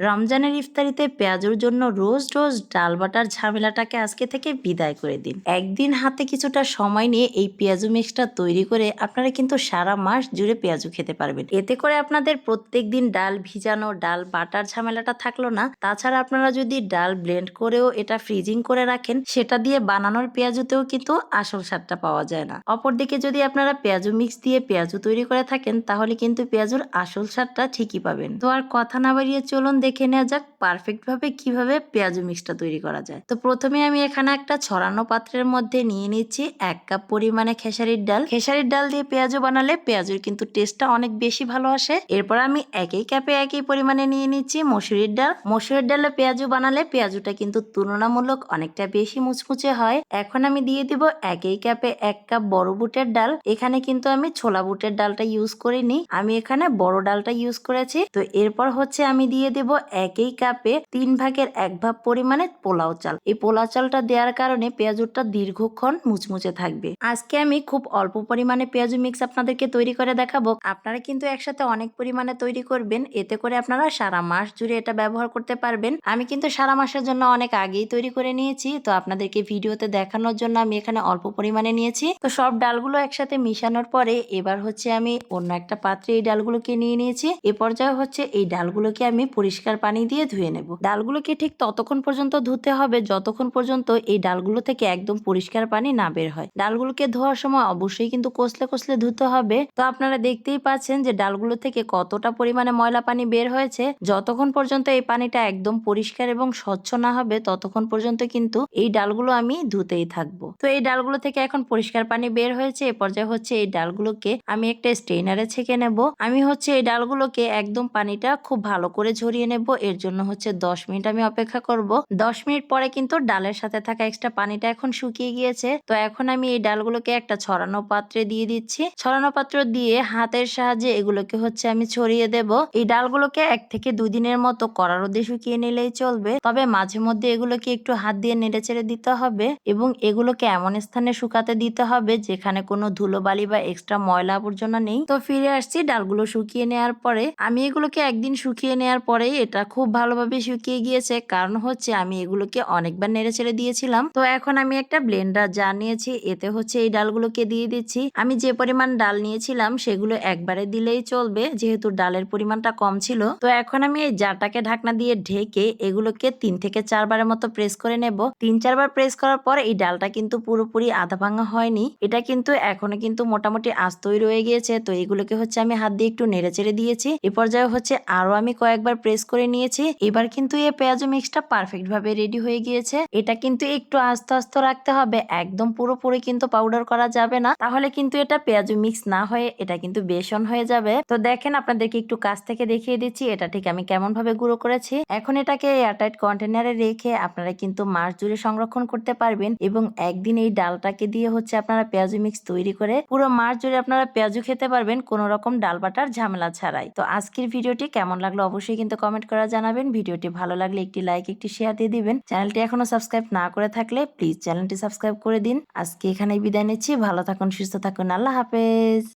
রমজানের ইফতারিতে পেঁয়াজুর জন্য রোজ রোজ ডাল বাটার ঝামেলাটাকে আজকে থেকে বিদায় করে দিন। একদিন হাতে কিছুটা সময় নিয়ে এই পেঁয়াজু মিক্সটা তৈরি করে আপনারা কিন্তু সারা মাস জুড়ে পেঁয়াজু খেতে পারবেন। এতে করে আপনাদের প্রত্যেক দিন ডাল ভিজানো, ডাল বাটার ঝামেলাটা থাকল না। তাছাড়া আপনারা যদি ডাল ব্লেন্ড করেও এটা ফ্রিজিং করে রাখেন, সেটা দিয়ে বানানোর পেঁয়াজুতেও কিন্তু আসল স্বাদটা পাওয়া যায় না। অপরদিকে যদি আপনারা পেঁয়াজু মিক্স দিয়ে পেঁয়াজু তৈরি করে থাকেন, তাহলে কিন্তু পেঁয়াজুর আসল স্বাদটা ঠিকই পাবেন। তো আর কথা না বাড়িয়ে চলুন দেখে নেওয়া যাক পারফেক্ট ভাবে কীভাবে পেঁয়াজু মিক্সটা তৈরি করা যায়। তো প্রথমে আমি এখানে একটা ছড়ানো পাত্রের মধ্যে নিয়ে নিচ্ছি এক কাপ পরিমাণে খেসারির ডাল। খেসারির ডাল দিয়ে পেঁয়াজু বানালে পেঁয়াজুর কিন্তু টেস্টটা অনেক বেশি ভালো আসে। এরপর আমি একই কাপে একই পরিমাণে নিয়ে নিচ্ছি মসুরির ডাল। মসুরির ডালে পেঁয়াজু বানালে পেঁয়াজুটা কিন্তু তুলনামূলক অনেকটা বেশি মুচমুচে হয়। এখন আমি দিয়ে দিব একই কাপে এক কাপ বড় বুটের ডাল। এখানে কিন্তু আমি ছোলা বুটের ডালটা ইউজ করিনি। আমি এখানে বড় ডালটা ইউজ করেছি। তো এরপর হচ্ছে আমি দিয়ে দেব একই কাপে তিন ভাগের এক ভাগ পরিমাণে পোলাও চাল। এই পোলাও চালটা দেওয়ার কারণে পেঁয়াজুরটা দীর্ঘক্ষণ মুচমুচে থাকবে। আজকে আমি খুব অল্প পরিমাণে পেঁয়াজু মিক্স আপনাদেরকে তৈরি করে দেখাবো। আপনারা কিন্তু একসাথে অনেক পরিমাণে তৈরি করবেন। এতে করে আপনারা সারা মাস জুড়ে এটা ব্যবহার করতে পারবেন। আমি কিন্তু সারা মাসের জন্য অনেক আগেই তৈরি করে নিয়েছি। তো আপনাদেরকে ভিডিওতে দেখানোর জন্য আমি এখানে অল্প পরিমাণে নিয়েছি। তো সব ডালগুলো একসাথে মিশানোর পরে এবার হচ্ছে আমি অন্য একটা পাত্রে এই ডালগুলোকে নিয়ে নিয়েছি। এ পর্যায়ে হচ্ছে এই ডালগুলোকে আমি পরিষ্কার পানি দিয়ে ধুয়ে নেব। ডালগুলোকে ঠিক ততক্ষণ পর্যন্ত ধুতে হবে যতক্ষণ পর্যন্ত এই ডালগুলো থেকে একদম পরিষ্কার পানি না বের হয়। ডালগুলোকে ধোয়ার সময় অবশ্যই কিন্তু কষলে কষলে ধুতে হবে। তো আপনারা দেখতেই পাচ্ছেন যে ডালগুলো থেকে কতটা পরিমাণে ময়লা পানি বের হয়েছে। যতক্ষণ পর্যন্ত এই পানিটা একদম পরিষ্কার এবং স্বচ্ছ না হবে, ততক্ষণ পর্যন্ত কিন্তু এই ডালগুলো আমি ধুতেই থাকব। তো এই ডালগুলো থেকে এখন পরিষ্কার পানি বের হয়েছে। এ পর্যায়ে হচ্ছে এই ডালগুলোকে আমি একটা স্ট্রেনারে ছেঁকে নেব। আমি হচ্ছে এই ডালগুলোকে একদম পানিটা খুব ভালো করে ঝরিয়ে নেব। এর জন্য হচ্ছে দশ মিনিট আমি অপেক্ষা করব। দশ মিনিট পরে কিন্তু ডালের সাথে থাকা এক্সট্রা পানিটা এখন শুকিয়ে গিয়েছে। তো এখন আমি এই ডালগুলোকে একটা ছড়ানো পাত্রে দিয়ে দিচ্ছি। ছড়ানো পাত্র দিয়ে হাতের সাহায্যে এগুলোকে হচ্ছে আমি ছড়িয়ে দেব। এই ডালগুলোকে এক থেকে দুই দিনের মতো কড়া রোদে শুকিয়ে নিলেই চলবে। তবে মাঝে মধ্যে এগুলোকে একটু হাত দিয়ে নেড়ে চেড়ে দিতে হবে এবং এগুলোকে এমন স্থানে শুকাতে দিতে হবে যেখানে কোনো ধুলোবালি বা এক্সট্রা ময়লা আবর্জনা নেই। তো ফিরে আসছি ডালগুলো শুকিয়ে নেওয়ার পরে। আমি এগুলোকে একদিন শুকিয়ে নেওয়ার পরেই এটা খুব ভালোভাবে শুকিয়ে গিয়েছে। কারণ হচ্ছে আমি এগুলোকে অনেকবার নেড়ে ছেড়ে দিয়েছিলাম। তো এখন আমি একটা ব্লেন্ডার জার নিয়েছি। এতে হচ্ছে এই ডালগুলোকে দিয়ে দিচ্ছি। আমি যে পরিমাণ ডাল নিয়েছিলাম সেগুলো একবারে দিলেই চলবে, যেহেতু ডালের পরিমাণটা কম ছিল। তো এখন আমি এই জারটাকে ঢাকনা দিয়ে ঢেকে এগুলোকে তিন থেকে চারবারের মতো প্রেস করে নেব। তিন চারবার প্রেস করার পর এই ডালটা কিন্তু পুরোপুরি আধা ভাঙা হয়নি। এটা কিন্তু এখনও কিন্তু মোটামুটি আস্তই রয়ে গিয়েছে। তো এগুলোকে হচ্ছে আমি হাত দিয়ে একটু নেড়ে চেড়ে দিয়েছি। এ পর্যায়ে হচ্ছে আরও আমি কয়েকবার প্রেস করে নিয়েছি, এবার কিন্তু এই পেঁয়াজু মিক্সটা পারফেক্ট ভাবে রেডি হয়ে গিয়েছে। এটা কিন্তু একটু আস্তে আস্তে রাখতে হবে, একদম পুরোপুরি কিন্তু পাউডার করা যাবে না। তাহলে কিন্তু এটা পেঁয়াজু মিক্স না হয়ে এটা কিন্তু বেসন হয়ে যাবে। তো দেখেন, আপনাদেরকে একটু কাছ থেকে দেখিয়ে দিচ্ছি এটা ঠিক আমি কেমন ভাবে গুঁড়ো করেছি। এখন এটাকে এয়ারটাইট কন্টেনারে রেখে আপনারা কিন্তু মাস জুড়ে সংরক্ষণ করতে পারবেন এবং একদিন এই ডালটাকে দিয়ে হচ্ছে আপনারা পেঁয়াজু মিক্স তৈরি করে পুরো মাস জুড়ে আপনারা পেঁয়াজু খেতে পারবেন, কোনো রকম ডাল বাটার ঝামেলা ছাড়াই। তো আজকের ভিডিওটি কেমন লাগল অবশ্যই কিন্তু কমেন্ট করে জানাবেন। ভিডিওটি ভালো লাগলে একটি লাইক, একটি শেয়ার দিয়ে দিবেন। চ্যানেলটি এখনও সাবস্ক্রাইব না করে থাকলে প্লিজ চ্যানেলটি সাবস্ক্রাইব করে দিন। আজকে এখানে বিদায় নিচ্ছি। ভালো থাকুন, সুস্থ থাকুন। আল্লাহ হাফেজ।